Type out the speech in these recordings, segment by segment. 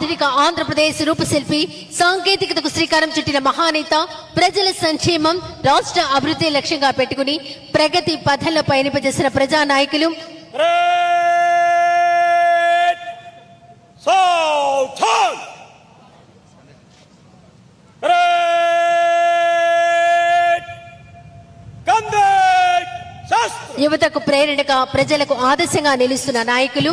ఆధునిక ఆంధ్రప్రదేశ్ రూపశిల్పి సాంకేతికతకు శ్రీకారం చుట్టిన మహానేత ప్రజల సంక్షేమం రాష్ట్ర అభివృద్ధి లక్ష్యంగా పెట్టుకుని ప్రగతి పథంలో పయనింపజేసిన ప్రజా నాయకులు! యువతకు ప్రేరణగా ప్రజలకు ఆదర్శంగా నిలుస్తున్న నాయకులు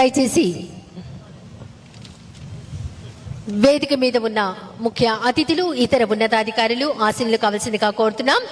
దయచేసి వేదిక మీద ఉన్న ముఖ్య అతిథులు ఇతర ఉన్నతాధికారులు ఆశీనులు కావలసిందిగా కోరుతున్నాం.